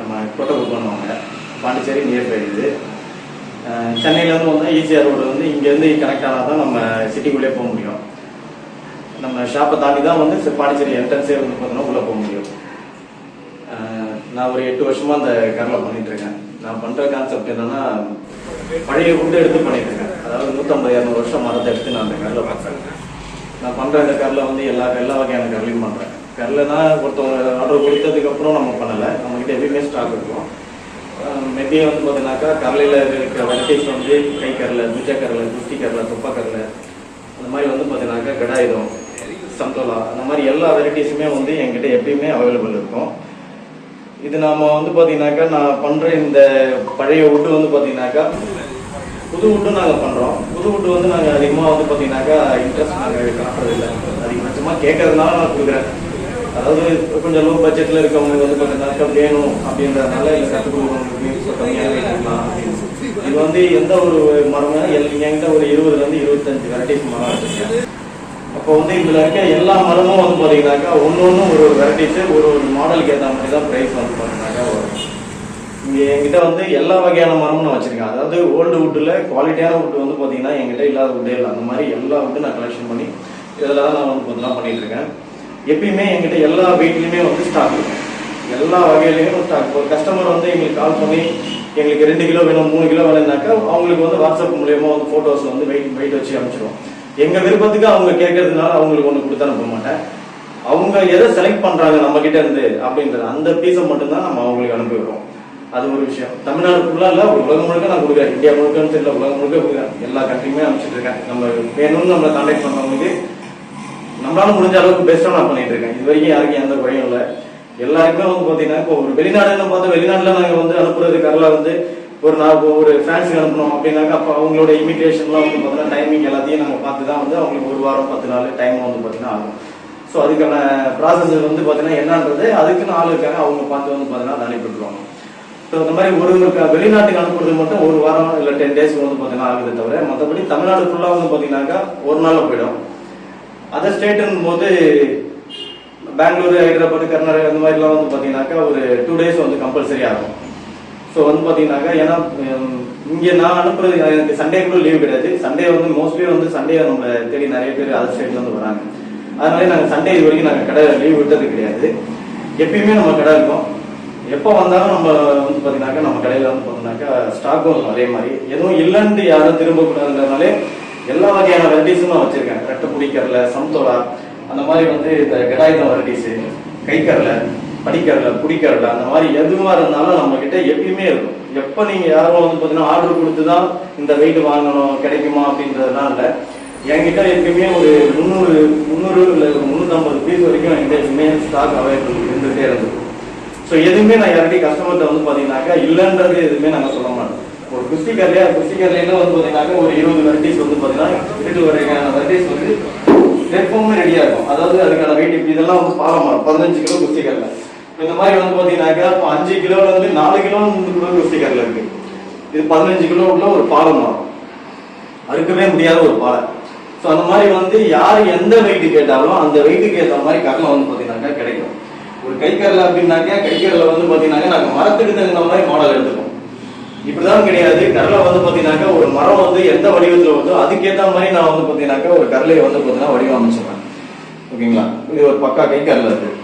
நம்ம கோட்டைக்கோட்டம் பாண்டிச்சேரி நியர்பை இது. சென்னையிலேருந்து வந்தால் ஈஸியாக ரோடு வந்து இங்கேருந்து கனெக்ட் ஆனால் தான் நம்ம சிட்டிக்குள்ளே போக முடியும். நம்ம ஷாப்பை தாண்டி தான் வந்து பாண்டிச்சேரி என்ட்ரன்ஸே வந்து பார்த்தீங்கன்னா உள்ளே போக முடியும். நான் ஒரு எட்டு வருஷமாக அந்த கரில் பண்ணிகிட்ருக்கேன் இருக்கேன். நான் பண்ணுற கான்செப்ட் என்னென்னா பழைய வுட் எடுத்து பண்ணிட்டுருக்கேன் அதாவது நூற்றம்பது இரநூறு வருஷம் மரத்தை எடுத்து நான் அந்த கரில் பார்க்குறேன் நான் பண்ணுற இந்த கரில் வந்து எல்லா எல்லா வகையான கரிலையும் பண்ணுறேன் கரில்னா ஒருத்தவங்க ஆர்டர் கொடுத்ததுக்கு அப்புறம் நம்ம பண்ணலை. நம்மகிட்ட எப்பயுமே ஸ்டாக் இருக்கும். மெத்தியை வந்து பார்த்தீங்கன்னாக்கா கரலையில் இருக்கிற வெரைட்டிஸ் வந்து கை கரலை துஜ கரலை குஸ்தி கரலை துப்பா கரலை அந்த மாதிரி வந்து பார்த்தீங்கன்னாக்கா கடாயுதம் சந்தோலா அந்த மாதிரி எல்லா வெரைட்டிஸுமே வந்து என்கிட்ட எப்பயுமே அவைலபிள் இருக்கும். இது நாம் வந்து பார்த்தீங்கன்னாக்கா நான் பண்ணுற இந்த பழைய வுட்டு வந்து பார்த்தீங்கன்னாக்கா புது வுட்டும் நாங்கள் பண்ணுறோம் புது வுட்டு வந்து நாங்கள் அதிகமாக வந்து பார்த்தீங்கன்னாக்கா இன்ட்ரெஸ்ட் நாங்கள் காட்டுறதில்ல. அதிகபட்சமாக கேட்கறதுனால நான் கொடுக்குறேன். அதாவது கொஞ்சம் லோ பட்ஜெட்டில் இருக்கவங்க வந்து கொஞ்சம் பார்த்தீங்கன்னாக்கா வேணும் அப்படின்றதுனால இல்லை கற்றுக் கொடுக்கணும் கம்மியாக அப்படின்னு இது வந்து எந்த ஒரு மரமும் எல் என்கிட்ட ஒரு இருபதுலேருந்து இருபத்தஞ்சு வெரைட்டிஸ் மரம் வச்சுருக்கேன் அப்போ வந்து இதில் இருக்க எல்லா மரமும் வந்து பார்த்தீங்கன்னாக்கா ஒன்று ஒன்று ஒரு ஒரு வெரைட்டிஸு ஒரு ஒரு மாடலுக்கு ஏற்ற மாதிரி தான் ப்ரைஸ் வந்து பார்த்தீங்கன்னாக்கா வரும். இங்கே என்கிட்ட வந்து எல்லா வகையான மரமும் நான் வச்சுருக்கேன். அதாவது ஓல்டு வுட்டில் குவாலிட்டியான வுட் வந்து பார்த்தீங்கன்னா என்கிட்ட இல்லாத வுட்டே இல்லை. அந்த மாதிரி எல்லா வுட்டும் நான் கலெக்ஷன் பண்ணி இதெல்லாம் நான் வந்து பார்த்தீங்கன்னா பண்ணிகிட்ருக்கேன் இருக்கேன். எப்பயுமே எங்கிட்ட எல்லா வெயிட்லையுமே வந்து ஸ்டாக் இருக்கும் எல்லா வகையிலையும் ஸ்டாக் ஒரு கஸ்டமர் வந்து எங்களுக்கு கால் பண்ணி எங்களுக்கு ரெண்டு கிலோ வேணும் மூணு கிலோ வேணும்னாக்கா அவங்களுக்கு வந்து வாட்ஸ்அப் மூலியமா வந்து ஃபோட்டோஸ் வந்து வெயிட் வெயிட் வச்சு அனுப்பிச்சிடுவோம் எங்க விருப்பத்துக்கு அவங்க கேட்கறதுனால அவங்களுக்கு ஒன்று கொடுத்து அனுப்ப மாட்டேன். அவங்க எதை செலக்ட் பண்றாங்க நம்ம கிட்ட இருந்து அப்படின்றது அந்த பீஸை மட்டும்தான் நம்ம அவங்களுக்கு அனுப்பி விடுறோம். அது ஒரு விஷயம். தமிழ்நாடு ஃபுல்லா இல்ல உலகம் முழுக்க நான் கொடுக்குறேன். இந்தியா முழுக்கன்னு தெரியல உலகம் முழுக்க கொடுக்குறேன். எல்லா கண்ட்ரியுமே அனுப்பிச்சிட்டு இருக்கேன். நம்ம வேணும்னு நம்மளை கான்டாக்ட் பண்ணவங்களுக்கு நம்மளால முடிஞ்ச அளவுக்கு பெஸ்ட்டாக நான் பண்ணிட்டு இருக்கேன். இது வரைக்கும் யாருக்கும் எந்த குறையும் இல்லை. எல்லாருக்குமே வந்து பார்த்தீங்கன்னா இப்போ ஒரு வெளிநாடுன்னு பார்த்தா வெளிநாட்டுல நாங்கள் வந்து அனுப்புறது கரல வந்து ஒரு நான் இப்போ ஒரு ஃபேன்ஸுக்கு அனுப்பணும் அப்படின்னாக்கா அப்போ அவங்களோட இமிட்டேஷன்லாம் வந்து பார்த்தீங்கன்னா டைமிங் எல்லாத்தையும் நாங்கள் பார்த்து தான் வந்து அவங்களுக்கு ஒரு வாரம் பத்து நாள் டைம் வந்து பார்த்தீங்கன்னா ஆகும். ஸோ அதுக்கான ப்ராசஸ் வந்து பார்த்தீங்கன்னா என்னன்றது அதுக்குன்னு ஆள் இருக்காங்க. அவங்க பார்த்து வந்து பார்த்தீங்கன்னா அதை ஸோ இந்த மாதிரி ஒரு வெளிநாட்டுக்கு அனுப்புறது மட்டும் ஒரு வாரம் இல்லை டென் டேஸ் வந்து பார்த்தீங்கன்னா ஆகுது தவிர மற்றபடி தமிழ்நாடு ஃபுல்லாக வந்து பார்த்தீங்கன்னாக்கா ஒரு நாளில் போயிடும். அதர் ஸ்டேட்டுங்கும் போது பெங்களூர் ஹைதராபாத் கர்நாடகா இந்த மாதிரிலாம் வந்து பார்த்தீங்கன்னாக்கா ஒரு டூ டேஸ் வந்து கம்பல்சரி ஆகும். ஸோ வந்து பார்த்தீங்கன்னாக்கா ஏன்னா இங்கே நான் அனுப்புறது எனக்கு சண்டே கூட லீவ் கிடையாது. சண்டே வந்து மோஸ்ட்லி வந்து சண்டே நம்ம தேடி நிறைய பேர் அதர் ஸ்டேட்ல வந்து வராங்க. அதனால நாங்கள் சண்டே இது வரைக்கும் நாங்கள் கடை லீவ் விட்டது கிடையாது. எப்பயுமே நம்ம கடை இருக்கும். எப்போ வந்தாலும் நம்ம வந்து பார்த்தீங்கன்னாக்கா நம்ம கடையில் வந்து பார்த்தீங்கன்னாக்கா ஸ்டாக்கும் அதே மாதிரி. எதுவும் இல்லைன்ட்டு யாரும் திரும்பக்கூடாதுன்றதுனாலே எல்லா வகையான வெரைட்டிஸும் நான் வச்சிருக்கேன். ரெட்டை பிடிக்கரல சம்தோலா அந்த மாதிரி வந்து இந்த கடாயுதம் வெரைட்டிஸு கைக்கரலை படிக்கரலை புடிக்கரலை அந்த மாதிரி எதுவாக இருந்தாலும் நம்ம கிட்ட எப்பயுமே இருக்கும். எப்போ நீங்கள் யாரும் வந்து பார்த்தீங்கன்னா ஆர்டர் கொடுத்து தான் இந்த வெயிட் வாங்கணும் கிடைக்குமா அப்படின்றதுலாம் இல்லை. என்கிட்ட எப்பயுமே ஒரு முந்நூறு முந்நூறு இல்லை ஒரு முந்நூற்றம்பது பீஸ் வரைக்கும் என்கிட்ட எப்பயுமே ஸ்டாக் அவைலபிள் இருந்துகிட்டே இருந்தது ஸோ எதுவுமே நான் யார்கிட்டையும் கஸ்டமர்கிட்ட வந்து பார்த்தீங்கன்னாக்கா இல்லைன்றது எதுவுமே நாங்கள் சொல்ல மாட்டோம். குஸ்தி கல்லையா குஸ்தி கல்லையில வந்து பார்த்தீங்கன்னாக்கா ஒரு இருபது வெரைட்டிஸ் வந்து பார்த்தீங்கன்னா இருபது வரைக்கான வெரைட்டிஸ் வந்து எப்பவுமே ரெடியாக இருக்கும். அதாவது அதுக்கான வெயிட் இப்படி இதெல்லாம் வந்து பாலம் பதினஞ்சு கிலோ குஸ்தி கல்லை இந்த மாதிரி வந்து பார்த்தீங்கன்னாக்கா இப்போ அஞ்சு கிலோல இருந்து நாலு கிலோ வந்து கூட குஸ்தி கல்லை இருக்கு. இது பதினஞ்சு கிலோ உள்ள ஒரு பாலம் மரம் அறுக்கவே முடியாத ஒரு பாலை ஸோ அந்த மாதிரி வந்து யார் எந்த வெயிட்டு கேட்டாலும் அந்த வெயிட்டுக்கு ஏற்ற மாதிரி கடலை வந்து பார்த்தீங்கன்னாக்கா கிடைக்கும். ஒரு கைக்கரில் அப்படின்னாக்கா கைக்கரில் வந்து பார்த்தீங்கன்னாக்கா நாங்கள் மரத்துக்கு தகுந்த மாதிரி மாடல் எடுத்துப்போம். இப்படிதான் கிடையாது. கடலை வந்து பார்த்தீங்கன்னாக்கா ஒரு மரம் வந்து எந்த வடிவத்தில் வருதோ அதுக்கேற்ற மாதிரி நான் வந்து பார்த்தீங்கன்னாக்கா ஒரு கடலையை வந்து பார்த்தீங்கன்னா வடிவமைச்சிருவேன். ஓகேங்களா? இது ஒரு பக்கா கை கைக்கரலை இருக்கு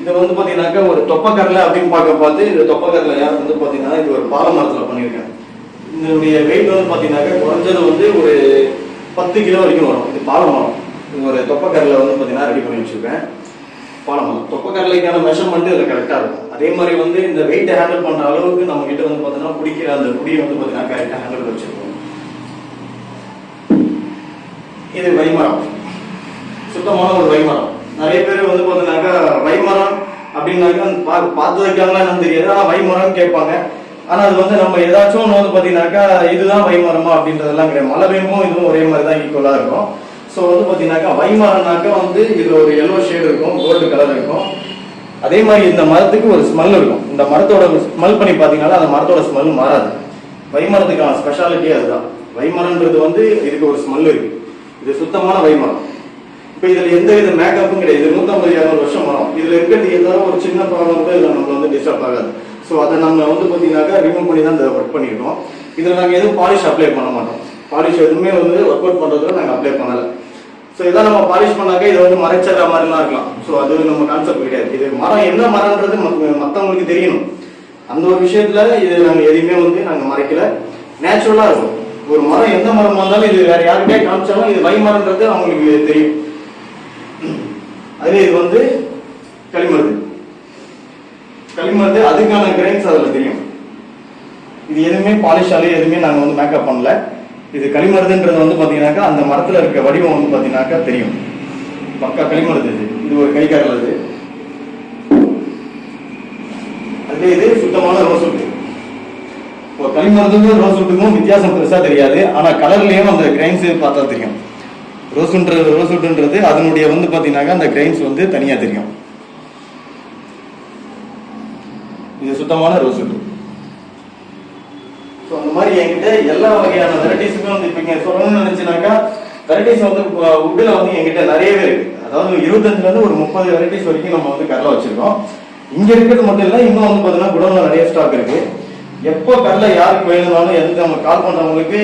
இது வந்து பார்த்தீங்கன்னாக்கா ஒரு தொப்பக்கரலை அப்படின்னு பார்க்க பார்த்து இது தொப்பக்கரலையா வந்து பார்த்தீங்கன்னா இது ஒரு பாலை பண்ணியிருக்கேன் இதனுடைய வெயிட் வந்து பார்த்தீங்கன்னாக்கா குறைஞ்சது வந்து ஒரு பத்து கிலோ வரைக்கும் வரும். இது பாலை மரம் இது ஒரு தொப்பக்கரலை வந்து பார்த்தீங்கன்னா ரெடி பண்ணி வச்சுருக்கேன். பாலை மரம் தொப்பக்கரலைக்கான மெஷர்மெண்ட் இதில் கரெக்டாக இருக்கும். அதே மாதிரி வந்து இந்த வெயிட்டை ஹேண்டில் பண்ணுற அளவுக்கு நம்ம கிட்ட வந்து பார்த்தீங்கன்னா பிடிக்கிற அந்த குடியை வந்து பார்த்தீங்கன்னா கரெக்டாக ஹேண்டில் வச்சிருக்கோம். இது வைமரம். சுத்தமான ஒரு வைமரம். நிறைய பேர் வந்து பார்த்தீங்கன்னாக்கா வைமரம் அப்படின்னாக்கா பா பார்த்து வைக்காங்களா என்னன்னு தெரியாது. ஆனால் வைமரம்னு கேட்பாங்க. ஆனால் அது வந்து நம்ம ஏதாச்சும் ஒன்று வந்து பார்த்தீங்கன்னாக்கா இதுதான் வைமரமா அப்படின்றதெல்லாம் கிடையாது. மழை பெய்யும் இதுவும் ஒரே மாதிரி தான் ஈக்குவலாக இருக்கும். ஸோ வந்து பார்த்தீங்கன்னாக்கா வைமரம்னாக்கா வந்து இதில் ஒரு எல்லோ ஷேடு இருக்கும் கோல்டு கலர் இருக்கும். அதே மாதிரி இந்த மரத்துக்கு ஒரு ஸ்மெல் இருக்கும். இந்த மரத்தோட ஸ்மெல் பண்ணி பார்த்தீங்கன்னா அந்த மரத்தோட ஸ்மெல் மாறாது. வைமரத்துக்கான ஸ்பெஷாலிட்டியே அதுதான். வைமரம்ன்றது வந்து இதுக்கு ஒரு ஸ்மெல் இருக்கு. இது சுத்தமான வைமரம். இப்போ இதில் எந்த வித மேக்கப்பும் கிடையாது. இது நூற்றம்பது இரநூறு வருஷம் மரம். இதில் இருக்கிறது ஏதாவது ஒரு சின்ன ப்ராப்ளம் கூட இதில் நம்மள வந்து டிஸ்டர்ப் ஆகாது. ஸோ ஸோ அதை நம்ம வந்து பார்த்தீங்கன்னாக்கா ரிமூவ் பண்ணி தான் இந்த ஒர்க் பண்ணியிருக்கோம் இதில் நாங்கள் எதுவும் பாலிஷ் அப்ளை பண்ண மாட்டோம். பாலிஷ் எதுவுமே வந்து ஒர்க் அவுட் பண்ணுறதுல நாங்கள் அப்ளை பண்ணலை. ஸோ இதை நம்ம பாலிஷ் பண்ணாக்க இதை வந்து மறைச்சற மாதிரிலாம் இருக்கலாம். ஸோ அது நம்ம கான்செப்ட் கிடையாது. இது மரம் என்ன மரம்ன்றது மற்றவங்களுக்கு தெரியணும். அந்த ஒரு விஷயத்துல இது நாங்கள் எதையுமே வந்து நாங்கள் மறைக்கல. நேச்சுரலாக இருக்கும். ஒரு மரம் எந்த மரமாக இருந்தாலும் இது வேற யாருக்கே காமிச்சாலும் இது வை மரம்ன்றது அவங்களுக்கு தெரியும். அதுவே இது வந்து களிமருது. களிமருந்து அதுக்கான கிரைன்ஸ் அதில் தெரியும். இது எதுவுமே பாலிஷாலே எதுவுமே நாங்கள் வந்து மேக்கப் பண்ணல. இது களிமருதுன்றது வந்து பார்த்தீங்கன்னாக்கா அந்த மரத்தில் இருக்க வடிவம் வந்து பார்த்தீங்கன்னாக்கா தெரியும். பக்கா களிமருது இது. இது ஒரு கை காரல் இது அதே இது சுத்தமான ரோஸ் உட்டு இப்போ களிமருதுக்கும் ரோஸ் வித்தியாசம் பெருசாக தெரியாது. ஆனால் கலர்லேயும் அந்த கிரைன்ஸ் பார்த்தா தெரியும். ரோஸுன்றது ரோஸ் அதனுடைய வந்து பார்த்தீங்கன்னாக்கா அந்த கிரைன்ஸ் வந்து தனியாக தெரியும். இது சுத்தமான ரோஸ் ஸோ அந்த மாதிரி என்கிட்ட எல்லா வகையான வெரைட்டிஸுமே வந்து இப்போ இங்கே சொல்லணும்னு நினச்சினாக்கா வெரைட்டிஸ் வந்து உட்டில் வந்து என்கிட்ட நிறையவே இருக்குது அதாவது இருபத்தஞ்சுலேருந்து ஒரு முப்பது வெரைட்டிஸ் வரைக்கும் நம்ம வந்து கடலை வச்சுருக்கோம். இங்கே இருக்கிறது மட்டும் இல்லை இன்னும் வந்து பார்த்தீங்கன்னா குடோன்ல நிறைய ஸ்டாக் இருக்குது எப்போ கடலை யாருக்கு வேணும்னாலும் எந்த நம்ம கால் பண்ணுறவங்களுக்கு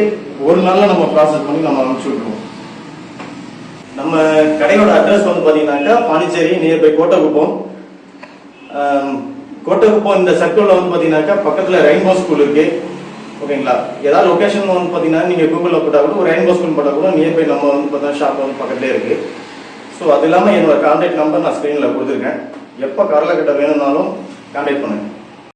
ஒரு நாளில் நம்ம ப்ராசஸ் பண்ணி நம்ம அனுப்பிச்சு விட்ருவோம் நம்ம கடையோட அட்ரஸ் வந்து பார்த்தீங்கன்னாக்கா பாண்டிச்சேரி நியர்பை கோட்டகுப்பம். கோட்டகுப்பம் இந்த சர்க்கிளில் வந்து பார்த்தீங்கன்னாக்கா பக்கத்தில் ரெயின்போ ஸ்கூல் இருக்குது ஓகேங்களா? ஏதாவது லொக்கேஷன் வந்து பார்த்தீங்கன்னா நீங்கள் கூகுளில் போட்டால் கூட ஒரு ரெயின்போ ஸ்கூல் போட்டால் கூட நியர்பை நம்ம வந்து பார்த்தீங்கன்னா ஷாப் வந்து பக்கத்துலேயே இருக்குது ஸோ அது இல்லாமல் என்னோட கான்டாக்ட் நம்பர் நான் ஸ்க்ரீனில் கொடுத்துருக்கேன். எப்போ கடலை கட்ட வேணும்னாலும் கான்டாக்ட் பண்ணுங்கள்